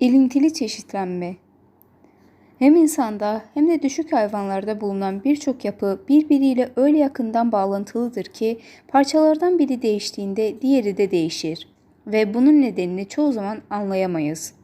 İlintili çeşitlenme hem insanda hem de düşük hayvanlarda bulunan birçok yapı birbiriyle öyle yakından bağlantılıdır ki parçalardan biri değiştiğinde diğeri de değişir ve bunun nedenini çoğu zaman anlayamayız.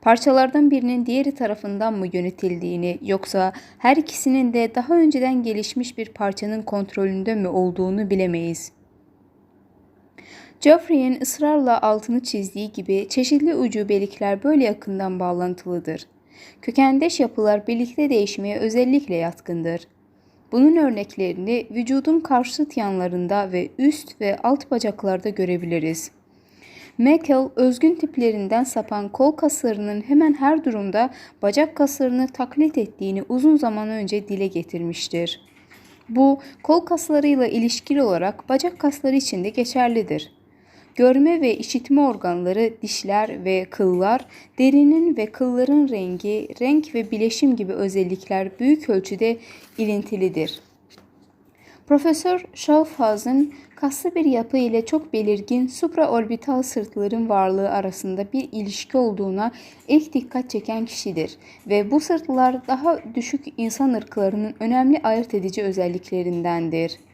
Parçalardan birinin diğeri tarafından mı yönetildiğini yoksa her ikisinin de daha önceden gelişmiş bir parçanın kontrolünde mi olduğunu bilemeyiz. Geoffrey'in ısrarla altını çizdiği gibi çeşitli ucubelikler böyle yakından bağlantılıdır. Kökendeş yapılar birlikte değişmeye özellikle yatkındır. Bunun örneklerini vücudun karşıt yanlarında ve üst ve alt bacaklarda görebiliriz. Meckel, özgün tiplerinden sapan kol kaslarının hemen her durumda bacak kaslarını taklit ettiğini uzun zaman önce dile getirmiştir. Bu, kol kaslarıyla ilişkili olarak bacak kasları için de geçerlidir. Görme ve işitme organları, dişler ve kıllar, derinin ve kılların rengi, renk ve bileşim gibi özellikler büyük ölçüde ilintilidir. Profesör Schaufhausen, kaslı bir yapı ile çok belirgin supraorbital sırtların varlığı arasında bir ilişki olduğuna ilk dikkat çeken kişidir ve bu sırtlar daha düşük insan ırklarının önemli ayırt edici özelliklerindendir.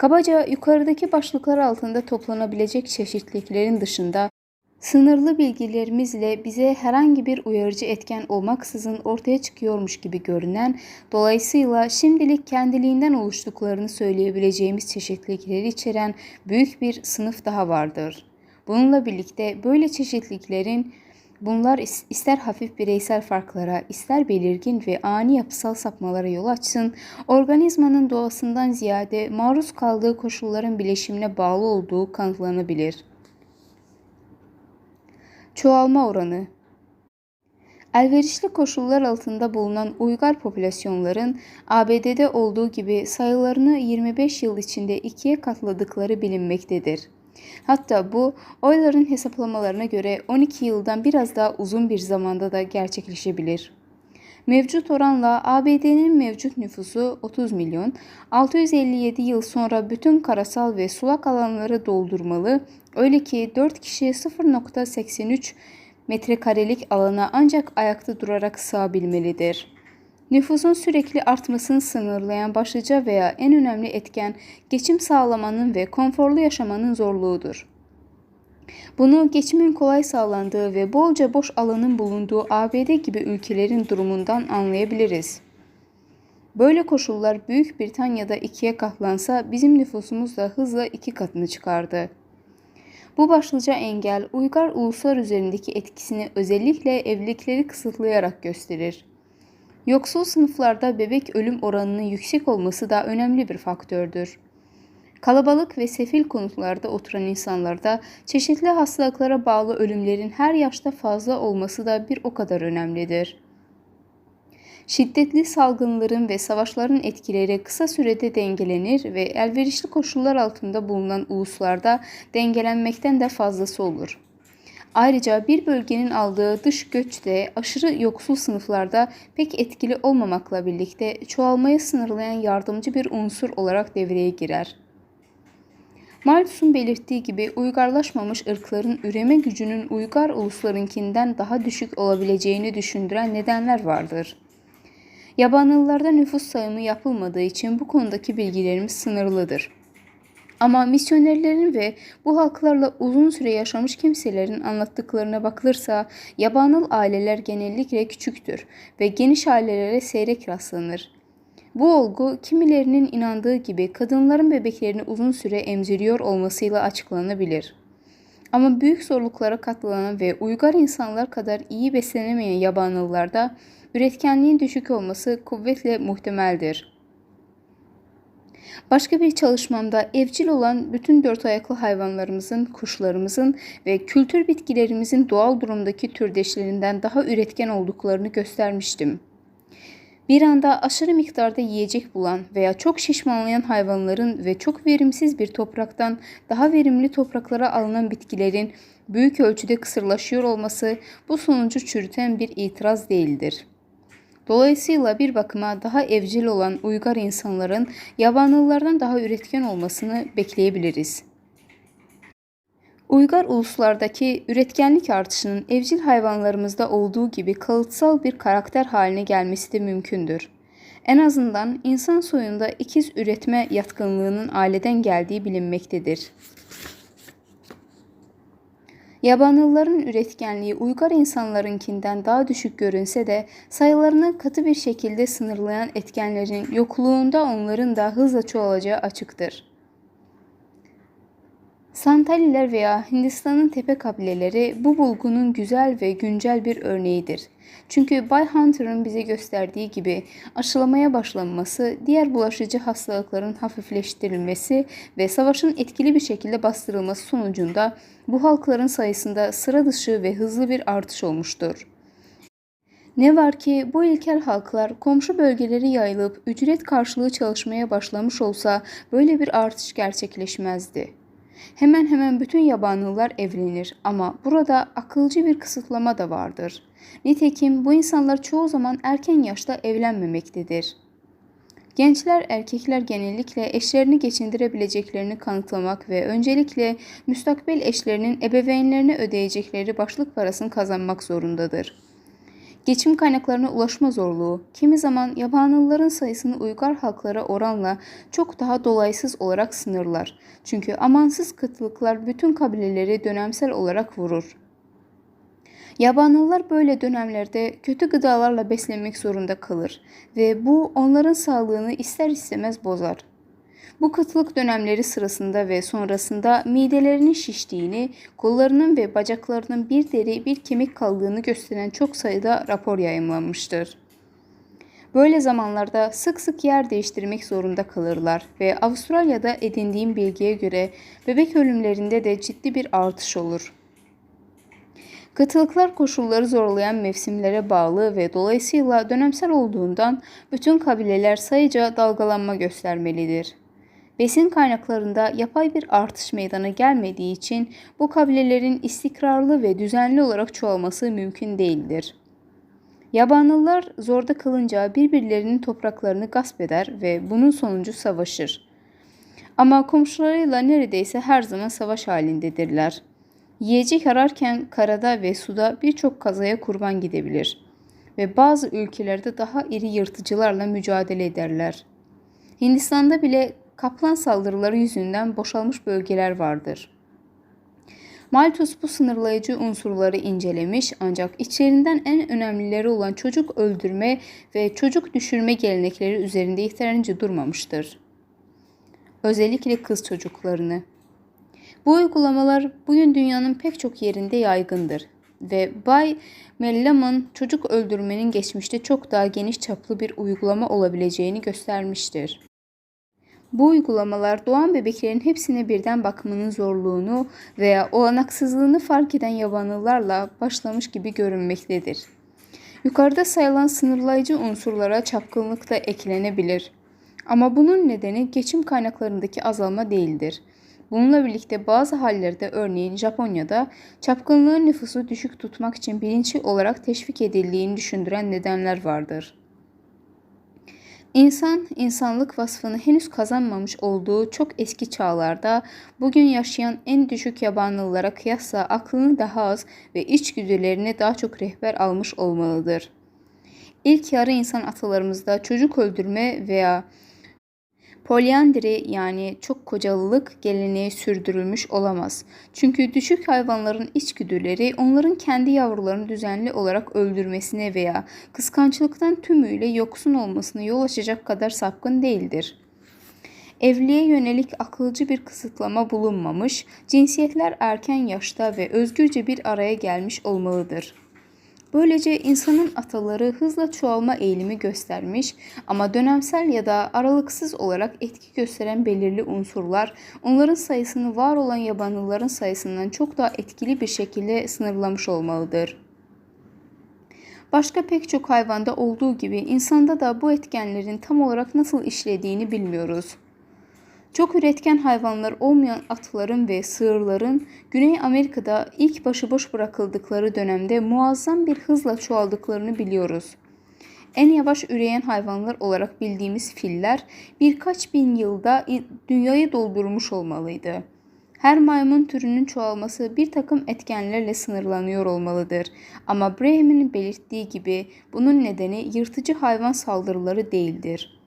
Kabaca yukarıdaki başlıklar altında toplanabilecek çeşitliliklerin dışında sınırlı bilgilerimizle bize herhangi bir uyarıcı etken olmaksızın ortaya çıkıyormuş gibi görünen, dolayısıyla şimdilik kendiliğinden oluştuklarını söyleyebileceğimiz çeşitlilikleri içeren büyük bir sınıf daha vardır. Bununla birlikte böyle çeşitliliklerin Bunlar ister hafif bireysel farklara, ister belirgin ve ani yapısal sapmalara yol açsın, organizmanın doğasından ziyade maruz kaldığı koşulların bileşimine bağlı olduğu kanıtlanabilir. Çoğalma oranı Elverişli koşullar altında bulunan uygar popülasyonların ABD'de olduğu gibi sayılarını 25 yıl içinde ikiye katladıkları bilinmektedir. Hatta bu oyların hesaplamalarına göre 12 yıldan biraz daha uzun bir zamanda da gerçekleşebilir. Mevcut oranla ABD'nin mevcut nüfusu 30 milyon, 657 yıl sonra bütün karasal ve sulak alanları doldurmalı, öyle ki 4 kişi 0.83 metrekarelik alana ancak ayakta durarak sığabilmelidir. Nüfusun sürekli artmasını sınırlayan başlıca veya en önemli etken geçim sağlamanın ve konforlu yaşamanın zorluğudur. Bunu geçimin kolay sağlandığı ve bolca boş alanın bulunduğu ABD gibi ülkelerin durumundan anlayabiliriz. Böyle koşullar Büyük Britanya'da ikiye katlansa bizim nüfusumuz da hızla iki katını çıkardı. Bu başlıca engel uygar uluslar üzerindeki etkisini özellikle evlilikleri kısıtlayarak gösterir. Yoksul sınıflarda bebek ölüm oranının yüksek olması da önemli bir faktördür. Kalabalık ve sefil konutlarda oturan insanlarda çeşitli hastalıklara bağlı ölümlerin her yaşta fazla olması da bir o kadar önemlidir. Şiddetli salgınların ve savaşların etkileri kısa sürede dengelenir ve elverişli koşullar altında bulunan uluslarda dengelenmekten de fazlası olur. Ayrıca bir bölgenin aldığı dış göç de aşırı yoksul sınıflarda pek etkili olmamakla birlikte çoğalmayı sınırlayan yardımcı bir unsur olarak devreye girer. Malthus'un belirttiği gibi uygarlaşmamış ırkların üreme gücünün uygar uluslarınkinden daha düşük olabileceğini düşündüren nedenler vardır. Yabanlılarda nüfus sayımı yapılmadığı için bu konudaki bilgilerimiz sınırlıdır. Ama misyonerlerin ve bu halklarla uzun süre yaşamış kimselerin anlattıklarına bakılırsa yabanıl aileler genellikle küçüktür ve geniş ailelere seyrek rastlanır. Bu olgu kimilerinin inandığı gibi kadınların bebeklerini uzun süre emziriyor olmasıyla açıklanabilir. Ama büyük zorluklara katlanan ve uygar insanlar kadar iyi beslenemeyen yabanıllarda üretkenliğin düşük olması kuvvetle muhtemeldir. Başka bir çalışmamda evcil olan bütün dört ayaklı hayvanlarımızın, kuşlarımızın ve kültür bitkilerimizin doğal durumdaki türdeşlerinden daha üretken olduklarını göstermiştim. Bir anda aşırı miktarda yiyecek bulan veya çok şişmanlayan hayvanların ve çok verimsiz bir topraktan daha verimli topraklara alınan bitkilerin büyük ölçüde kısırlaşıyor olması bu sonucu çürüten bir itiraz değildir.'' Dolayısıyla bir bakıma daha evcil olan uygar insanların yabanlılardan daha üretken olmasını bekleyebiliriz. Uygar uluslardaki üretkenlik artışının evcil hayvanlarımızda olduğu gibi kalıtsal bir karakter haline gelmesi de mümkündür. En azından insan soyunda ikiz üretme yatkınlığının aileden geldiği bilinmektedir. Yabanılların üretkenliği uygar insanlarınkinden daha düşük görünse de sayılarını katı bir şekilde sınırlayan etkenlerin yokluğunda onların da hızla çoğalacağı açıktır. Santaliler veya Hindistan'ın tepe kabileleri bu bulgunun güzel ve güncel bir örneğidir. Çünkü Bay Hunter'ın bize gösterdiği gibi aşılamaya başlanması, diğer bulaşıcı hastalıkların hafifleştirilmesi ve savaşın etkili bir şekilde bastırılması sonucunda bu halkların sayısında sıra dışı ve hızlı bir artış olmuştur. Ne var ki bu ilkel halklar komşu bölgeleri yayılıp ücret karşılığı çalışmaya başlamış olsa böyle bir artış gerçekleşmezdi. Hemen hemen bütün yabanlılar evlenir ama burada akılcı bir kısıtlama da vardır. Nitekim bu insanlar çoğu zaman erken yaşta evlenmemektedir. Gençler erkekler genellikle eşlerini geçindirebileceklerini kanıtlamak ve öncelikle müstakbel eşlerinin ebeveynlerine ödeyecekleri başlık parasını kazanmak zorundadır. Geçim kaynaklarına ulaşma zorluğu, kimi zaman yabanlıların sayısını uygar halklara oranla çok daha dolaysız olarak sınırlar. Çünkü amansız kıtlıklar bütün kabileleri dönemsel olarak vurur. Yabanlılar böyle dönemlerde kötü gıdalarla beslenmek zorunda kalır ve bu onların sağlığını ister istemez bozar. Bu kıtlık dönemleri sırasında ve sonrasında midelerinin şiştiğini, kollarının ve bacaklarının bir deri bir kemik kaldığını gösteren çok sayıda rapor yayımlanmıştır. Böyle zamanlarda sık sık yer değiştirmek zorunda kalırlar ve Avustralya'da edindiğim bilgiye göre bebek ölümlerinde de ciddi bir artış olur. Kıtlıklar koşulları zorlayan mevsimlere bağlı ve dolayısıyla dönemsel olduğundan bütün kabileler sayıca dalgalanma göstermelidir. Besin kaynaklarında yapay bir artış meydana gelmediği için bu kabilelerin istikrarlı ve düzenli olarak çoğalması mümkün değildir. Yabanlılar zorda kalınca birbirlerinin topraklarını gasp eder ve bunun sonucu savaşır. Ama komşularıyla neredeyse her zaman savaş halindedirler. Yiyecek ararken karada ve suda birçok kazaya kurban gidebilir ve bazı ülkelerde daha iri yırtıcılarla mücadele ederler. Hindistan'da bile kaplan saldırıları yüzünden boşalmış bölgeler vardır. Malthus bu sınırlayıcı unsurları incelemiş ancak içlerinden en önemlileri olan çocuk öldürme ve çocuk düşürme gelenekleri üzerinde yeterince durmamıştır. Özellikle kız çocuklarını. Bu uygulamalar bugün dünyanın pek çok yerinde yaygındır ve Bay Mellam'ın çocuk öldürmenin geçmişte çok daha geniş çaplı bir uygulama olabileceğini göstermiştir. Bu uygulamalar doğan bebeklerin hepsine birden bakmanın zorluğunu veya olanaksızlığını fark eden yabanlılarla başlamış gibi görünmektedir. Yukarıda sayılan sınırlayıcı unsurlara çapkınlık da eklenebilir. Ama bunun nedeni geçim kaynaklarındaki azalma değildir. Bununla birlikte bazı hallerde örneğin Japonya'da çapkınlığın nüfusu düşük tutmak için bilinçli olarak teşvik edildiğini düşündüren nedenler vardır. İnsan, insanlık vasfını henüz kazanmamış olduğu çok eski çağlarda bugün yaşayan en düşük yabanlılara kıyasla aklını daha az ve içgüdülerini daha çok rehber almış olmalıdır. İlk yarı insan atalarımızda çocuk öldürme veya Polyandri yani çok kocalılık geleneği sürdürülmüş olamaz. Çünkü düşük hayvanların içgüdüleri onların kendi yavrularını düzenli olarak öldürmesine veya kıskançlıktan tümüyle yoksun olmasına yol açacak kadar sapkın değildir. Evliliğe yönelik akılcı bir kısıtlama bulunmamış, cinsiyetler erken yaşta ve özgürce bir araya gelmiş olmalıdır. Böylece insanın ataları hızla çoğalma eğilimi göstermiş ama dönemsel ya da aralıksız olarak etki gösteren belirli unsurlar onların sayısını var olan yabanlıların sayısından çok daha etkili bir şekilde sınırlamış olmalıdır. Başka pek çok hayvanda olduğu gibi insanda da bu etkenlerin tam olarak nasıl işlediğini bilmiyoruz. Çok üretken hayvanlar olmayan atların ve sığırların Güney Amerika'da ilk başıboş bırakıldıkları dönemde muazzam bir hızla çoğaldıklarını biliyoruz. En yavaş üreyen hayvanlar olarak bildiğimiz filler birkaç bin yılda dünyayı doldurmuş olmalıydı. Her maymun türünün çoğalması bir takım etkenlerle sınırlanıyor olmalıdır. Ama Braham'in belirttiği gibi bunun nedeni yırtıcı hayvan saldırıları değildir.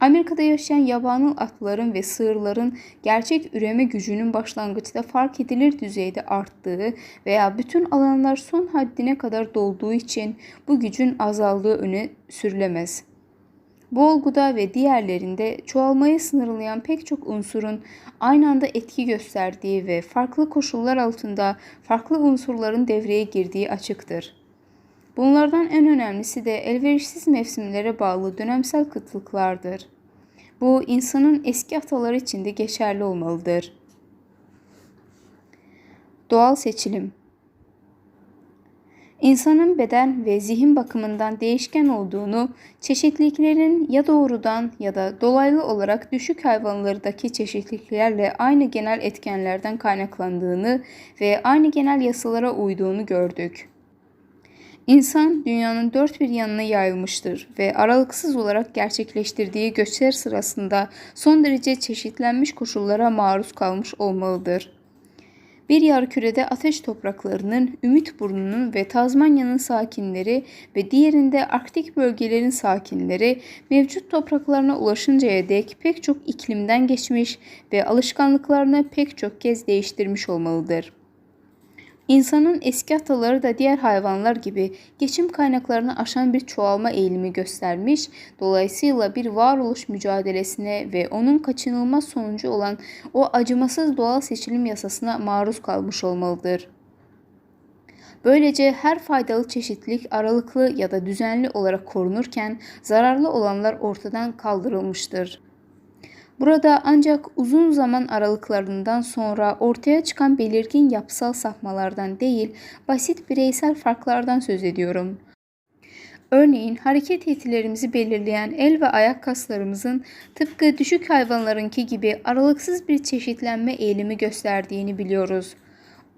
Amerika'da yaşayan yabani atların ve sığırların gerçek üreme gücünün başlangıçta fark edilir düzeyde arttığı veya bütün alanlar son haddine kadar dolduğu için bu gücün azaldığı öne sürülemez. Bu olguda ve diğerlerinde çoğalmayı sınırlayan pek çok unsurun aynı anda etki gösterdiği ve farklı koşullar altında farklı unsurların devreye girdiği açıktır. Bunlardan en önemlisi de elverişsiz mevsimlere bağlı dönemsel kıtlıklardır. Bu insanın eski ataları için de geçerli olmalıdır. Doğal seçilim İnsanın beden ve zihin bakımından değişken olduğunu, çeşitliliklerin ya doğrudan ya da dolaylı olarak düşük hayvanlardaki çeşitliliklerle aynı genel etkenlerden kaynaklandığını ve aynı genel yasalara uyduğunu gördük. İnsan dünyanın dört bir yanına yayılmıştır ve aralıksız olarak gerçekleştirdiği göçler sırasında son derece çeşitlenmiş koşullara maruz kalmış olmalıdır. Bir yarkürede ateş topraklarının, Ümit Burnu'nun ve Tazmanya'nın sakinleri ve diğerinde Arktik bölgelerin sakinleri mevcut topraklarına ulaşıncaya dek pek çok iklimden geçmiş ve alışkanlıklarını pek çok kez değiştirmiş olmalıdır.'' İnsanın eski ataları da diğer hayvanlar gibi geçim kaynaklarını aşan bir çoğalma eğilimi göstermiş, dolayısıyla bir varoluş mücadelesine ve onun kaçınılmaz sonucu olan o acımasız doğal seçilim yasasına maruz kalmış olmalıdır. Böylece her faydalı çeşitlilik aralıklı ya da düzenli olarak korunurken zararlı olanlar ortadan kaldırılmıştır. Burada ancak uzun zaman aralıklarından sonra ortaya çıkan belirgin yapısal sapmalardan değil, basit bireysel farklardan söz ediyorum. Örneğin hareket yetilerimizi belirleyen el ve ayak kaslarımızın tıpkı düşük hayvanlarınki gibi aralıksız bir çeşitlenme eğilimi gösterdiğini biliyoruz.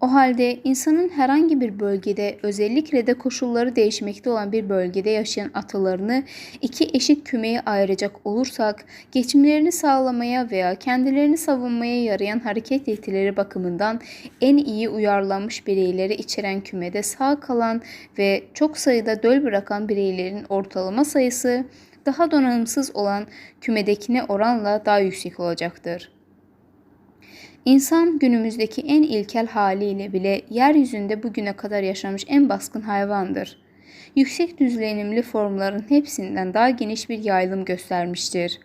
O halde insanın herhangi bir bölgede özellikle de koşulları değişmekte olan bir bölgede yaşayan atalarını iki eşit kümeye ayıracak olursak geçimlerini sağlamaya veya kendilerini savunmaya yarayan hareket yetileri bakımından en iyi uyarlanmış bireyleri içeren kümede sağ kalan ve çok sayıda döl bırakan bireylerin ortalama sayısı daha donanımsız olan kümedekine oranla daha yüksek olacaktır. İnsan günümüzdeki en ilkel haliyle bile yeryüzünde bugüne kadar yaşamış en baskın hayvandır. Yüksek düzlenimli formların hepsinden daha geniş bir yayılım göstermiştir.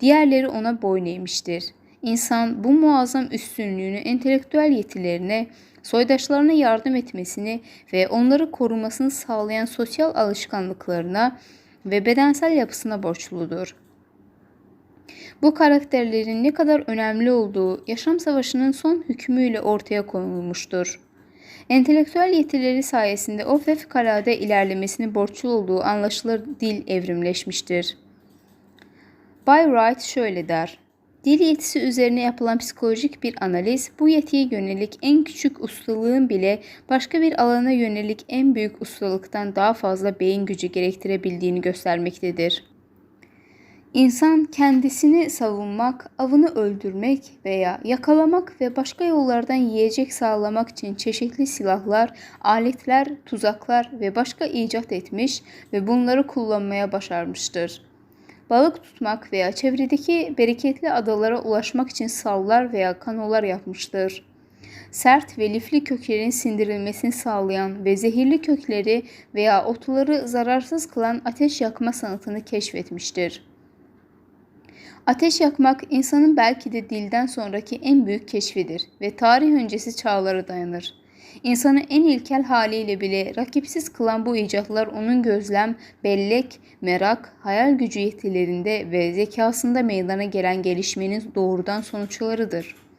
Diğerleri ona boyun eğmiştir. İnsan bu muazzam üstünlüğünü entelektüel yetilerine, soydaşlarına yardım etmesini ve onları korumasını sağlayan sosyal alışkanlıklarına ve bedensel yapısına borçludur. Bu karakterlerin ne kadar önemli olduğu yaşam savaşının son hükmüyle ortaya konulmuştur. Entelektüel yetileri sayesinde o fevkalade ilerlemesini borçlu olduğu anlaşılır dil evrimleşmiştir. Bay Wright şöyle der. Dil yetisi üzerine yapılan psikolojik bir analiz bu yetiye yönelik en küçük ustalığın bile başka bir alana yönelik en büyük ustalıktan daha fazla beyin gücü gerektirebildiğini göstermektedir. İnsan kendisini savunmak, avını öldürmek veya yakalamak ve başka yollardan yiyecek sağlamak için çeşitli silahlar, aletler, tuzaklar ve başka icat etmiş ve bunları kullanmaya başarmıştır. Balık tutmak veya çevredeki bereketli adalara ulaşmak için sallar veya kanolar yapmıştır. Sert ve lifli köklerin sindirilmesini sağlayan ve zehirli kökleri veya otları zararsız kılan ateş yakma sanatını keşfetmiştir. Ateş yakmak insanın belki de dilden sonraki en büyük keşfidir ve tarih öncesi çağlara dayanır. İnsanı en ilkel haliyle bile rakipsiz kılan bu icatlar onun gözlem, bellek, merak, hayal gücü yetilerinde ve zekasında meydana gelen gelişmenin doğrudan sonuçlarıdır.''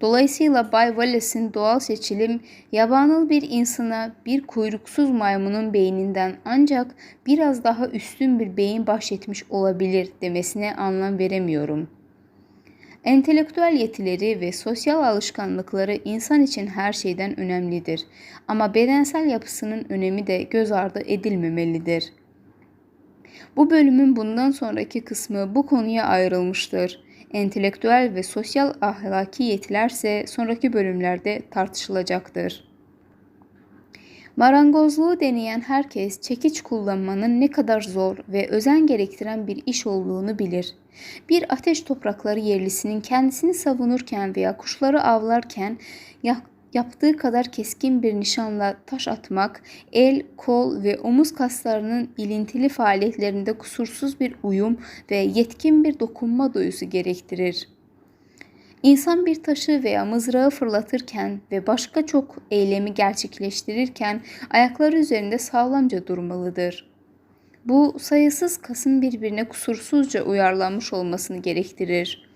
Dolayısıyla Bay Wallace'in doğal seçilim yabanıl bir insana bir kuyruksuz maymunun beyninden ancak biraz daha üstün bir beyin bahşetmiş olabilir demesine anlam veremiyorum. Entelektüel yetileri ve sosyal alışkanlıkları insan için her şeyden önemlidir ama bedensel yapısının önemi de göz ardı edilmemelidir. Bu bölümün bundan sonraki kısmı bu konuya ayrılmıştır. Entelektüel ve sosyal ahlaki yetilerse sonraki bölümlerde tartışılacaktır. Marangozluğu deneyen herkes çekiç kullanmanın ne kadar zor ve özen gerektiren bir iş olduğunu bilir. Bir ateş toprakları yerlisinin kendisini savunurken veya kuşları avlarken yaptığı kadar keskin bir nişanla taş atmak, el, kol ve omuz kaslarının ilintili faaliyetlerinde kusursuz bir uyum ve yetkin bir dokunma duyusu gerektirir. İnsan bir taşı veya mızrağı fırlatırken ve başka çok eylemi gerçekleştirirken ayakları üzerinde sağlamca durmalıdır. Bu sayısız kasın birbirine kusursuzca uyarlanmış olmasını gerektirir.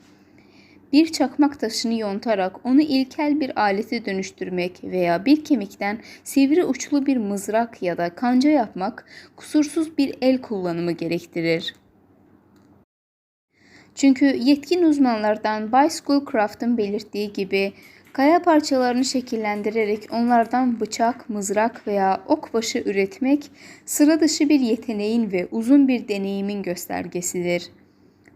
Bir çakmak taşını yontarak onu ilkel bir alete dönüştürmek veya bir kemikten sivri uçlu bir mızrak ya da kanca yapmak kusursuz bir el kullanımı gerektirir. Çünkü yetkin uzmanlardan Bay Schoolcraft'ın belirttiği gibi kaya parçalarını şekillendirerek onlardan bıçak, mızrak veya okbaşı üretmek sıra dışı bir yeteneğin ve uzun bir deneyimin göstergesidir.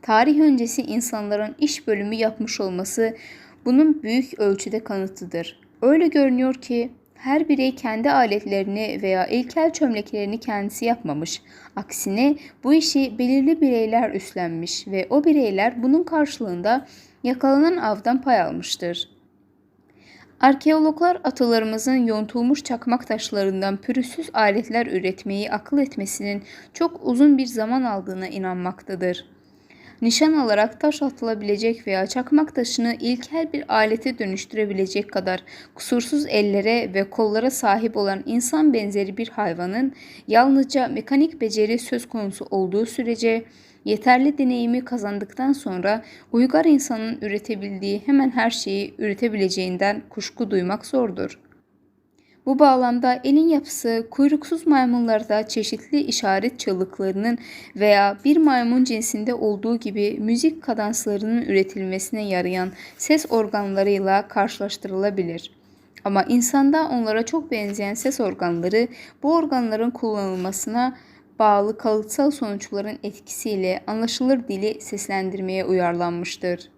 Tarih öncesi insanların iş bölümü yapmış olması bunun büyük ölçüde kanıtıdır. Öyle görünüyor ki her birey kendi aletlerini veya ilkel çömleklerini kendisi yapmamış. Aksine bu işi belirli bireyler üstlenmiş ve o bireyler bunun karşılığında yakalanan avdan pay almıştır. Arkeologlar atalarımızın yontulmuş çakmak taşlarından pürüzsüz aletler üretmeyi akıl etmesinin çok uzun bir zaman aldığına inanmaktadır nişan alarak taş atılabilecek veya çakmak taşını ilkel bir alete dönüştürebilecek kadar kusursuz ellere ve kollara sahip olan insan benzeri bir hayvanın yalnızca mekanik beceri söz konusu olduğu sürece yeterli deneyimi kazandıktan sonra uygar insanın üretebildiği hemen her şeyi üretebileceğinden kuşku duymak zordur. Bu bağlamda elin yapısı kuyruksuz maymunlarda çeşitli işaret çığlıklarının veya bir maymun cinsinde olduğu gibi müzik kadanslarının üretilmesine yarayan ses organlarıyla karşılaştırılabilir. Ama insanda onlara çok benzeyen ses organları bu organların kullanılmasına bağlı kalıtsal sonuçların etkisiyle anlaşılır dili seslendirmeye uyarlanmıştır.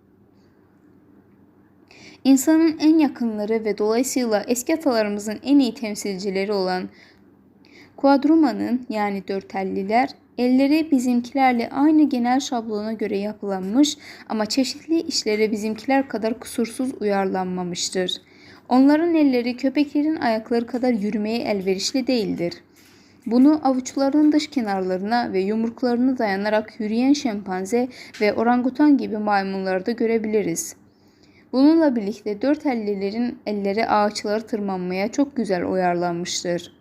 İnsanın en yakınları ve dolayısıyla eski atalarımızın en iyi temsilcileri olan Kuadruma'nın yani dörtelliler elleri bizimkilerle aynı genel şablona göre yapılanmış ama çeşitli işlere bizimkiler kadar kusursuz uyarlanmamıştır. Onların elleri köpeklerin ayakları kadar yürümeye elverişli değildir. Bunu avuçlarının dış kenarlarına ve yumruklarına dayanarak yürüyen şempanze ve orangutan gibi maymunlarda görebiliriz. Bununla birlikte dört ellilerin elleri ağaçları tırmanmaya çok güzel uyarlanmıştır.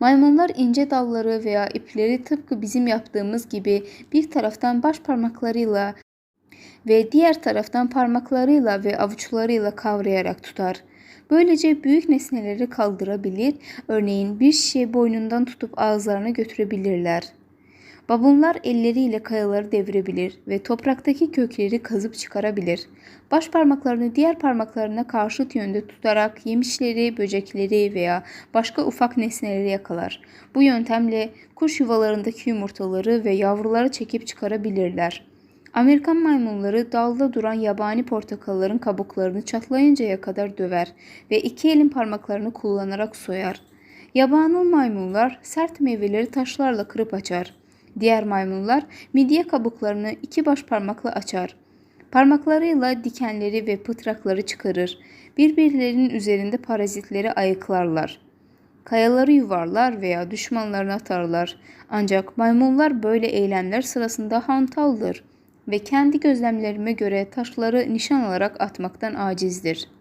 Maymunlar ince dalları veya ipleri tıpkı bizim yaptığımız gibi bir taraftan baş parmaklarıyla ve diğer taraftan parmaklarıyla ve avuçlarıyla kavrayarak tutar. Böylece büyük nesneleri kaldırabilir, örneğin bir şişe boynundan tutup ağızlarına götürebilirler.'' Babunlar elleriyle kayaları devirebilir ve topraktaki kökleri kazıp çıkarabilir. Baş parmaklarını diğer parmaklarına karşıt yönde tutarak yemişleri, böcekleri veya başka ufak nesneleri yakalar. Bu yöntemle kuş yuvalarındaki yumurtaları ve yavruları çekip çıkarabilirler. Amerikan maymunları dalda duran yabani portakalların kabuklarını çatlayıncaya kadar döver ve iki elin parmaklarını kullanarak soyar. Yabani maymunlar sert meyveleri taşlarla kırıp açar. Diğer maymunlar midye kabuklarını iki baş parmakla açar. Parmaklarıyla dikenleri ve pıtrakları çıkarır. Birbirlerinin üzerinde parazitleri ayıklarlar. Kayaları yuvarlar veya düşmanlarına atarlar. Ancak maymunlar böyle eylemler sırasında hantaldır ve kendi gözlemlerime göre taşları nişan alarak atmaktan acizdir.''